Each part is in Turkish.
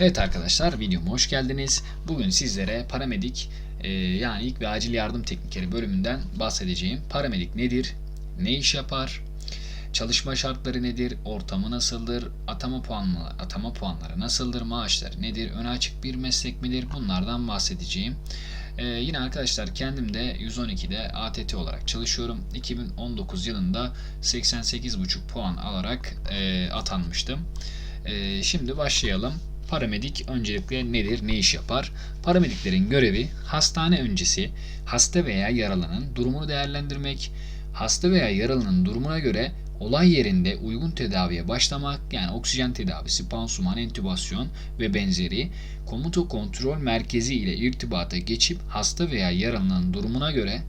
Evet arkadaşlar videoma hoş geldiniz. Bugün sizlere paramedik e, yani ilk ve acil yardım teknikleri bölümünden bahsedeceğim. Paramedik nedir? Ne iş yapar? Çalışma şartları nedir? Ortamı nasıldır? Atama puanları, atama puanları nasıldır? Maaşları nedir? Öne açık bir meslek midir? Bunlardan bahsedeceğim. Ee, yine arkadaşlar kendim de 112'de ATT olarak çalışıyorum. 2019 yılında 88,5 puan alarak e, atanmıştım. E, şimdi başlayalım. Paramedik öncelikle nedir, ne iş yapar? Paramediklerin görevi hastane öncesi hasta veya yaralının durumunu değerlendirmek, hasta veya yaralının durumuna göre olay yerinde uygun tedaviye başlamak yani oksijen tedavisi, pansuman, entübasyon ve benzeri komuta kontrol merkezi ile irtibata geçip hasta veya yaralının durumuna göre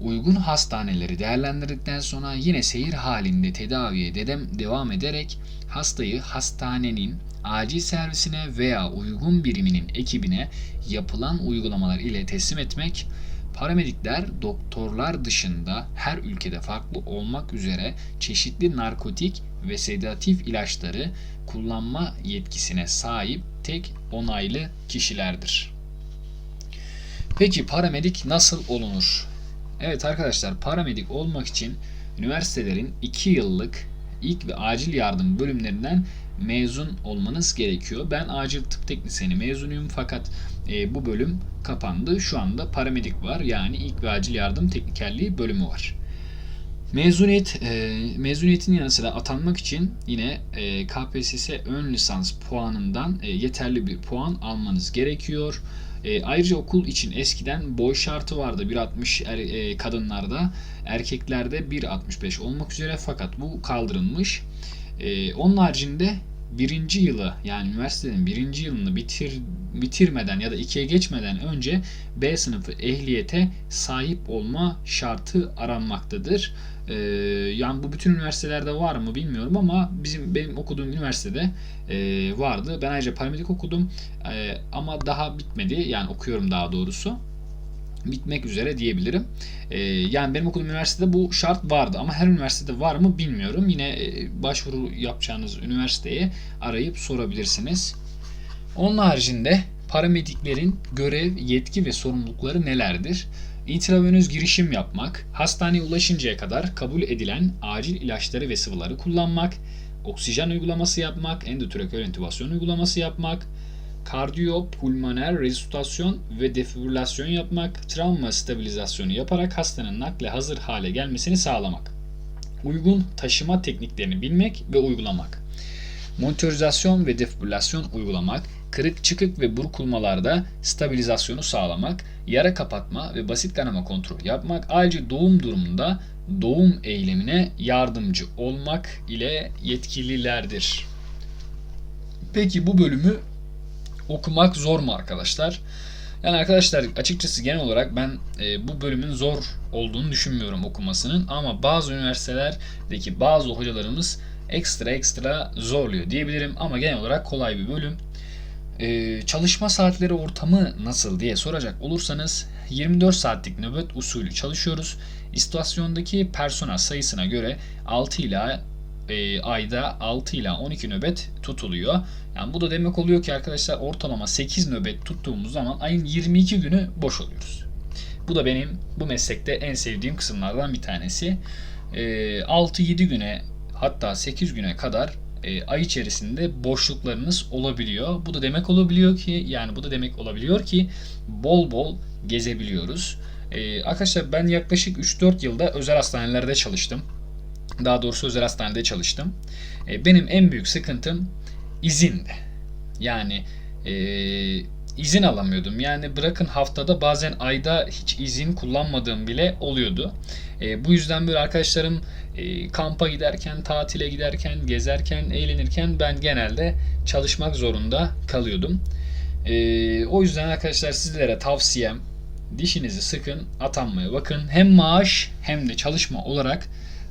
uygun hastaneleri değerlendirdikten sonra yine seyir halinde tedaviye dedem devam ederek hastayı hastanenin acil servisine veya uygun biriminin ekibine yapılan uygulamalar ile teslim etmek, paramedikler doktorlar dışında her ülkede farklı olmak üzere çeşitli narkotik ve sedatif ilaçları kullanma yetkisine sahip tek onaylı kişilerdir. Peki paramedik nasıl olunur? Evet arkadaşlar paramedik olmak için üniversitelerin 2 yıllık ilk ve acil yardım bölümlerinden mezun olmanız gerekiyor. Ben acil tıp teknisyeni mezunuyum fakat e, bu bölüm kapandı. Şu anda paramedik var. Yani ilk ve acil yardım teknikerliği bölümü var. Mezuniyet e, mezuniyetin yanı sıra atanmak için yine e, KPSS ön lisans puanından e, yeterli bir puan almanız gerekiyor. E, ayrıca okul için eskiden boy şartı vardı 1.60 er, e, kadınlarda, erkeklerde 1.65 olmak üzere fakat bu kaldırılmış. E, onun haricinde birinci yılı yani üniversitenin birinci yılını bitir bitirmeden ya da ikiye geçmeden önce B sınıfı ehliyete sahip olma şartı aranmaktadır. Ee, yani bu bütün üniversitelerde var mı bilmiyorum ama bizim benim okuduğum üniversitede e, vardı. Ben ayrıca paramedik okudum e, ama daha bitmedi yani okuyorum daha doğrusu bitmek üzere diyebilirim. Ee, yani benim okuduğum üniversitede bu şart vardı ama her üniversitede var mı bilmiyorum. Yine e, başvuru yapacağınız üniversiteye arayıp sorabilirsiniz. Onun haricinde paramediklerin görev, yetki ve sorumlulukları nelerdir? İntravenöz girişim yapmak, hastaneye ulaşıncaya kadar kabul edilen acil ilaçları ve sıvıları kullanmak, oksijen uygulaması yapmak, endotrakeal entübasyon uygulaması yapmak, kardiyopulmoner resuscitasyon ve defibrilasyon yapmak, travma stabilizasyonu yaparak hastanın nakle hazır hale gelmesini sağlamak. Uygun taşıma tekniklerini bilmek ve uygulamak. Monitorizasyon ve defibrilasyon uygulamak, kırık çıkık ve burkulmalarda stabilizasyonu sağlamak, yara kapatma ve basit kanama kontrol yapmak, ayrıca doğum durumunda doğum eylemine yardımcı olmak ile yetkililerdir. Peki bu bölümü okumak zor mu arkadaşlar? Yani arkadaşlar açıkçası genel olarak ben e, bu bölümün zor olduğunu düşünmüyorum okumasının ama bazı üniversitelerdeki bazı hocalarımız ekstra ekstra zorluyor diyebilirim ama genel olarak kolay bir bölüm. Ee, çalışma saatleri ortamı nasıl diye soracak olursanız 24 saatlik nöbet usulü çalışıyoruz. İstasyondaki personel sayısına göre 6 ila e, ayda 6 ila 12 nöbet tutuluyor. Yani bu da demek oluyor ki arkadaşlar ortalama 8 nöbet tuttuğumuz zaman ayın 22 günü boş oluyoruz. Bu da benim bu meslekte en sevdiğim kısımlardan bir tanesi. E, 6-7 güne hatta 8 güne kadar e, ay içerisinde boşluklarınız olabiliyor. Bu da demek olabiliyor ki yani bu da demek olabiliyor ki bol bol gezebiliyoruz. E, arkadaşlar ben yaklaşık 3-4 yılda özel hastanelerde çalıştım. Daha doğrusu özel hastanede çalıştım. E, benim en büyük sıkıntım izindi. Yani e, izin alamıyordum. Yani bırakın haftada bazen ayda hiç izin kullanmadığım bile oluyordu. E, bu yüzden böyle arkadaşlarım e, kampa giderken, tatile giderken, gezerken, eğlenirken ben genelde çalışmak zorunda kalıyordum. E, o yüzden arkadaşlar sizlere tavsiyem dişinizi sıkın, atanmaya bakın. Hem maaş hem de çalışma olarak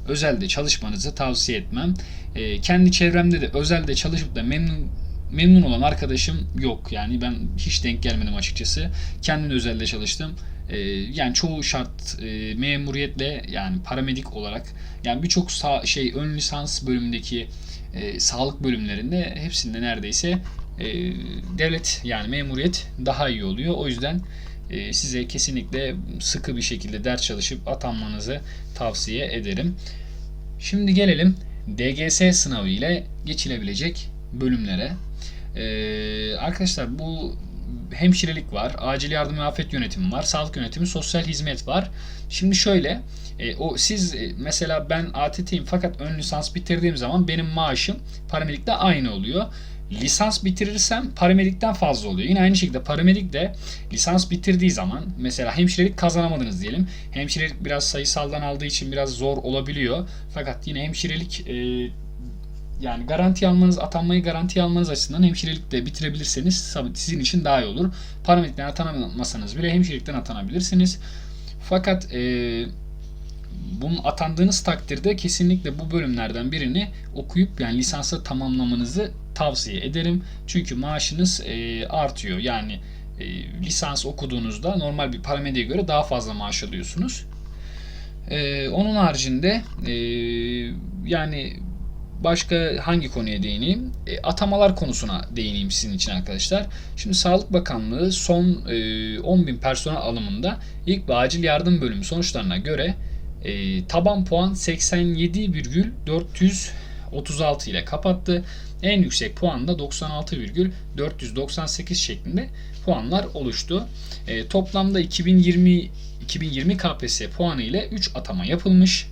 özelde çalışmanızı tavsiye etmem. E, kendi çevremde de özelde çalışıp da memnun memnun olan arkadaşım yok. Yani ben hiç denk gelmedim açıkçası. Kendim de özelde çalıştım. E, yani çoğu şart e, memuriyetle yani paramedik olarak yani birçok şey ön lisans bölümündeki e, sağlık bölümlerinde hepsinde neredeyse e, devlet yani memuriyet daha iyi oluyor. O yüzden e, size kesinlikle sıkı bir şekilde ders çalışıp atanmanızı tavsiye ederim. Şimdi gelelim DGS sınavı ile geçilebilecek bölümlere. Ee, arkadaşlar bu hemşirelik var, acil yardım ve afet yönetimi var, sağlık yönetimi, sosyal hizmet var. Şimdi şöyle, e, o siz e, mesela ben ATT'yim fakat ön lisans bitirdiğim zaman benim maaşım paramedikte aynı oluyor. Lisans bitirirsem paramedikten fazla oluyor. Yine aynı şekilde paramedik de lisans bitirdiği zaman mesela hemşirelik kazanamadınız diyelim. Hemşirelik biraz sayısaldan aldığı için biraz zor olabiliyor. Fakat yine hemşirelik e, yani garanti almanız, atanmayı garanti almanız açısından hemşirelik de bitirebilirseniz sizin için daha iyi olur. Paramedikten atanamasanız bile hemşirelikten atanabilirsiniz. Fakat e, bunun atandığınız takdirde kesinlikle bu bölümlerden birini okuyup yani lisansı tamamlamanızı tavsiye ederim. Çünkü maaşınız e, artıyor. Yani e, lisans okuduğunuzda normal bir paramediğe göre daha fazla maaş alıyorsunuz. E, onun haricinde e, yani başka hangi konuya değineyim? E, atamalar konusuna değineyim sizin için arkadaşlar. Şimdi Sağlık Bakanlığı son e, 10 bin personel alımında ilk acil yardım bölümü sonuçlarına göre e, taban puan 87,436 ile kapattı. En yüksek puan da 96,498 şeklinde puanlar oluştu. E, toplamda 2020 2020 KPSS puanı ile 3 atama yapılmış.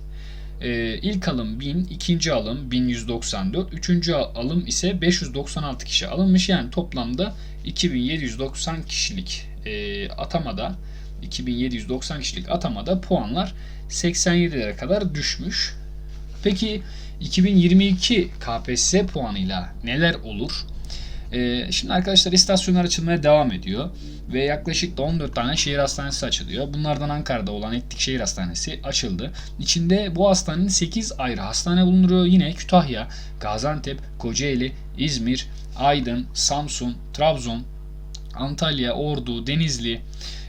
E, ilk alım 1000, ikinci alım 1194, üçüncü alım ise 596 kişi alınmış. Yani toplamda 2790 kişilik e, atamada 2790 kişilik atamada puanlar 87'lere kadar düşmüş. Peki 2022 KPSS puanıyla neler olur? Ee, şimdi arkadaşlar istasyonlar açılmaya devam ediyor ve yaklaşık 14 tane şehir hastanesi açılıyor. Bunlardan Ankara'da olan Etlik Şehir Hastanesi açıldı. İçinde bu hastanenin 8 ayrı hastane bulunuyor. Yine Kütahya, Gaziantep, Kocaeli, İzmir, Aydın, Samsun, Trabzon, Antalya, Ordu, Denizli,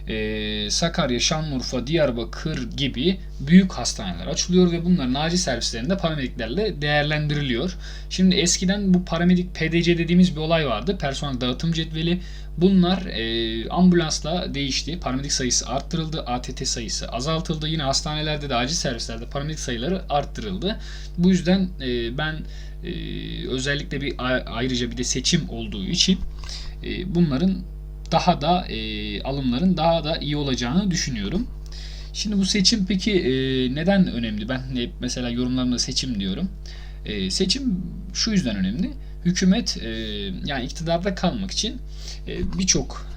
e, Sakarya, Şanlıurfa, Diyarbakır gibi büyük hastaneler açılıyor ve bunların acil servislerinde paramediklerle değerlendiriliyor. Şimdi eskiden bu paramedik PDC dediğimiz bir olay vardı. Personel dağıtım cetveli. Bunlar e, ambulansla değişti. Paramedik sayısı arttırıldı. ATT sayısı azaltıldı. Yine hastanelerde de acil servislerde paramedik sayıları arttırıldı. Bu yüzden e, ben e, özellikle bir ayrıca bir de seçim olduğu için e, bunların daha da e, alımların daha da iyi olacağını düşünüyorum. Şimdi bu seçim peki e, neden önemli? Ben hep mesela yorumlarımda seçim diyorum. E, seçim şu yüzden önemli. Hükümet e, yani iktidarda kalmak için e, birçok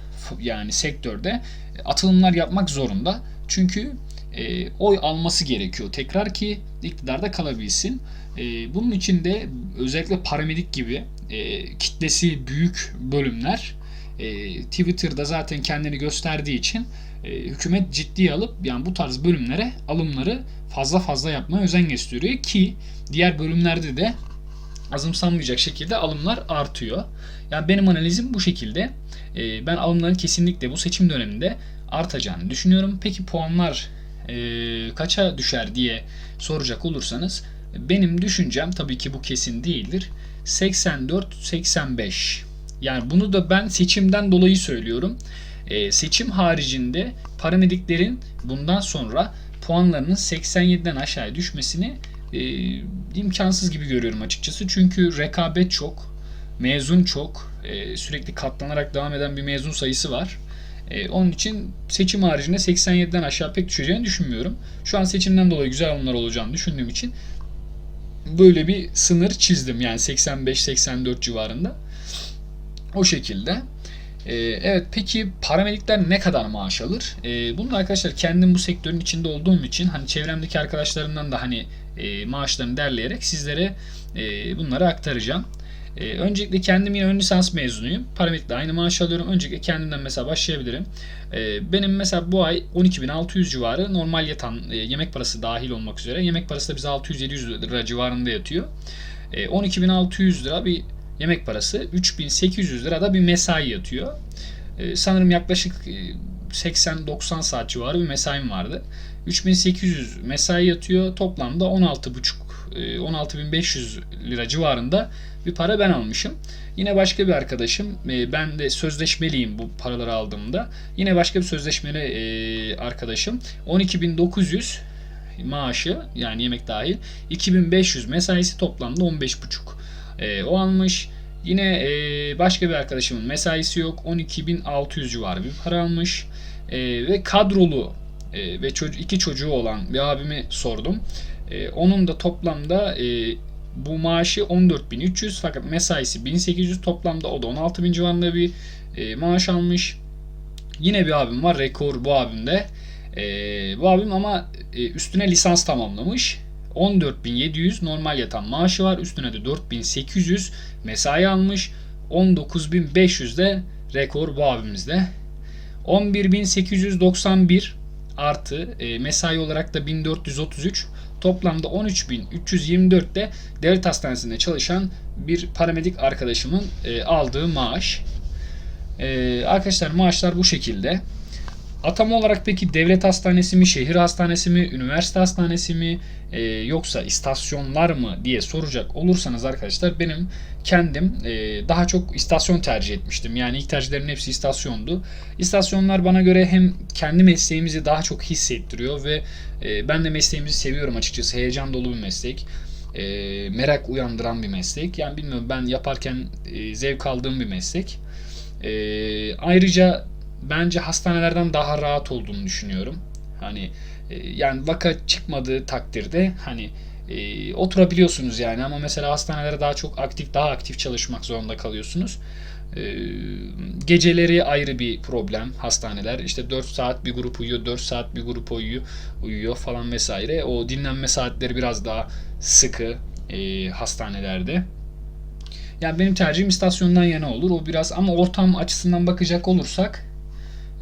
yani sektörde atılımlar yapmak zorunda. Çünkü e, oy alması gerekiyor tekrar ki iktidarda kalabilsin. E, bunun için de özellikle paramedik gibi e, kitlesi büyük bölümler e, Twitter'da zaten kendini gösterdiği için e, hükümet ciddiye alıp yani bu tarz bölümlere alımları fazla fazla yapmaya özen gösteriyor ki diğer bölümlerde de azımsanmayacak şekilde alımlar artıyor. Yani benim analizim bu şekilde. E, ben alımların kesinlikle bu seçim döneminde artacağını düşünüyorum. Peki puanlar e, kaça düşer diye soracak olursanız benim düşüncem tabii ki bu kesin değildir. 84-85 yani bunu da ben seçimden dolayı söylüyorum. E, seçim haricinde paramediklerin bundan sonra puanlarının 87'den aşağıya düşmesini e, imkansız gibi görüyorum açıkçası. Çünkü rekabet çok, mezun çok, e, sürekli katlanarak devam eden bir mezun sayısı var. E, onun için seçim haricinde 87'den aşağı pek düşeceğini düşünmüyorum. Şu an seçimden dolayı güzel alımlar olacağını düşündüğüm için böyle bir sınır çizdim. Yani 85-84 civarında. O şekilde. Ee, evet peki paramedikler ne kadar maaş alır? Ee, bunu arkadaşlar kendim bu sektörün içinde olduğum için hani çevremdeki arkadaşlarımdan da hani e, maaşlarını derleyerek sizlere e, bunları aktaracağım. E, öncelikle kendim yine ön lisans mezunuyum. Paramedikle aynı maaş alıyorum. Öncelikle kendimden mesela başlayabilirim. E, benim mesela bu ay 12.600 civarı normal yatan e, yemek parası dahil olmak üzere. Yemek parası da bize 600-700 lira civarında yatıyor. E, 12.600 lira bir yemek parası 3800 lirada bir mesai yatıyor. Ee, sanırım yaklaşık 80-90 e, saat civarı bir mesaim vardı. 3800 mesai yatıyor. Toplamda 16,5 e, 16.500 lira civarında bir para ben almışım. Yine başka bir arkadaşım e, ben de sözleşmeliyim bu paraları aldığımda. Yine başka bir sözleşmeli e, arkadaşım 12.900 maaşı yani yemek dahil 2500 mesaisi toplamda 15.5 e, o almış. Yine e, başka bir arkadaşımın mesaisi yok 12.600 civarı bir para almış. E, ve kadrolu e, ve ço- iki çocuğu olan bir abimi sordum. E, onun da toplamda e, bu maaşı 14.300 fakat mesaisi 1800 toplamda o da 16.000 civarında bir e, maaş almış. Yine bir abim var rekor bu abimde. E, bu abim ama e, üstüne lisans tamamlamış. 14.700 normal yatan maaşı var. Üstüne de 4.800 mesai almış. 19.500 de rekor bu abimizde. 11.891 artı e, mesai olarak da 1433 toplamda 13.324 de devlet hastanesinde çalışan bir paramedik arkadaşımın e, aldığı maaş. E, arkadaşlar maaşlar bu şekilde. Atama olarak peki devlet hastanesi mi, şehir hastanesi mi, üniversite hastanesi mi e, yoksa istasyonlar mı diye soracak olursanız arkadaşlar benim kendim e, daha çok istasyon tercih etmiştim. Yani ilk tercihlerin hepsi istasyondu. İstasyonlar bana göre hem kendi mesleğimizi daha çok hissettiriyor ve e, ben de mesleğimizi seviyorum açıkçası. Heyecan dolu bir meslek. E, merak uyandıran bir meslek. Yani bilmiyorum ben yaparken e, zevk aldığım bir meslek. E, ayrıca bence hastanelerden daha rahat olduğunu düşünüyorum. Hani e, yani vaka çıkmadığı takdirde hani e, oturabiliyorsunuz yani ama mesela hastanelere daha çok aktif daha aktif çalışmak zorunda kalıyorsunuz. E, geceleri ayrı bir problem hastaneler. İşte 4 saat bir grup uyuyor, 4 saat bir grup uyuyor, uyuyor falan vesaire. O dinlenme saatleri biraz daha sıkı e, hastanelerde. Yani benim tercihim istasyondan yana olur. O biraz ama ortam açısından bakacak olursak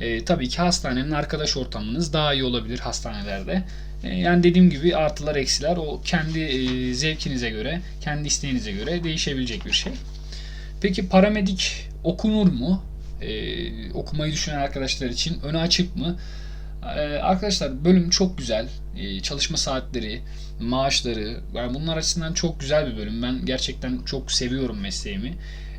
e, tabii ki hastanenin arkadaş ortamınız daha iyi olabilir hastanelerde. E, yani dediğim gibi artılar eksiler o kendi e, zevkinize göre, kendi isteğinize göre değişebilecek bir şey. Peki paramedik okunur mu? E, okumayı düşünen arkadaşlar için önü açık mı? E, arkadaşlar bölüm çok güzel. E, çalışma saatleri, maaşları, yani bunlar açısından çok güzel bir bölüm. Ben gerçekten çok seviyorum mesleğimi.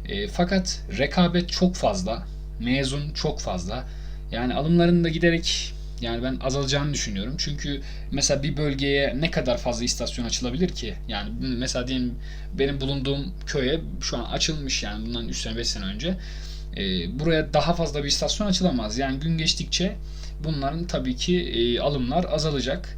E, fakat rekabet çok fazla. Mezun çok fazla. Yani alımların da giderek yani ben azalacağını düşünüyorum. Çünkü mesela bir bölgeye ne kadar fazla istasyon açılabilir ki? Yani mesela diyelim benim bulunduğum köye şu an açılmış yani bundan 3 sene 5 sene önce. Ee, buraya daha fazla bir istasyon açılamaz. Yani gün geçtikçe bunların tabii ki e, alımlar azalacak.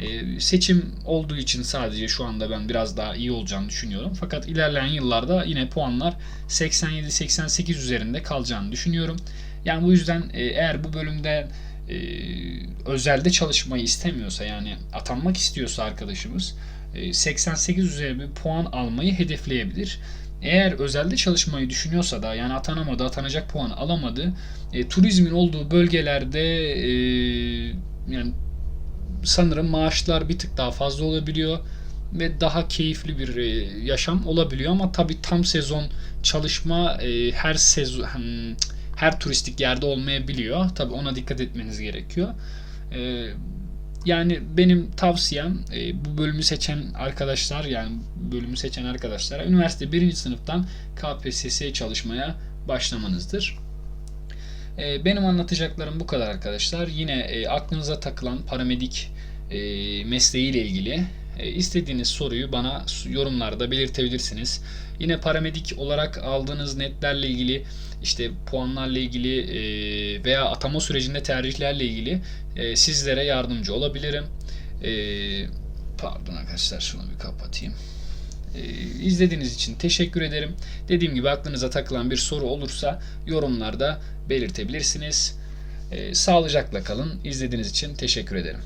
E, seçim olduğu için sadece şu anda ben biraz daha iyi olacağını düşünüyorum. Fakat ilerleyen yıllarda yine puanlar 87-88 üzerinde kalacağını düşünüyorum. Yani bu yüzden e, eğer bu bölümde e, özelde çalışmayı istemiyorsa yani atanmak istiyorsa arkadaşımız e, 88 üzeri bir puan almayı hedefleyebilir. Eğer özelde çalışmayı düşünüyorsa da yani atanamadı, atanacak puan alamadı, e, turizmin olduğu bölgelerde e, yani sanırım maaşlar bir tık daha fazla olabiliyor ve daha keyifli bir e, yaşam olabiliyor ama tabi tam sezon çalışma e, her sezon her turistik yerde olmayabiliyor. Tabi ona dikkat etmeniz gerekiyor. E, yani benim tavsiyem bu bölümü seçen arkadaşlar yani bölümü seçen arkadaşlara üniversite birinci sınıftan KPSS çalışmaya başlamanızdır. Benim anlatacaklarım bu kadar arkadaşlar. Yine aklınıza takılan paramedik mesleğiyle ilgili istediğiniz soruyu bana yorumlarda belirtebilirsiniz. Yine paramedik olarak aldığınız netlerle ilgili işte puanlarla ilgili veya atama sürecinde tercihlerle ilgili sizlere yardımcı olabilirim. Pardon arkadaşlar şunu bir kapatayım. İzlediğiniz için teşekkür ederim. Dediğim gibi aklınıza takılan bir soru olursa yorumlarda belirtebilirsiniz. Sağlıcakla kalın. İzlediğiniz için teşekkür ederim.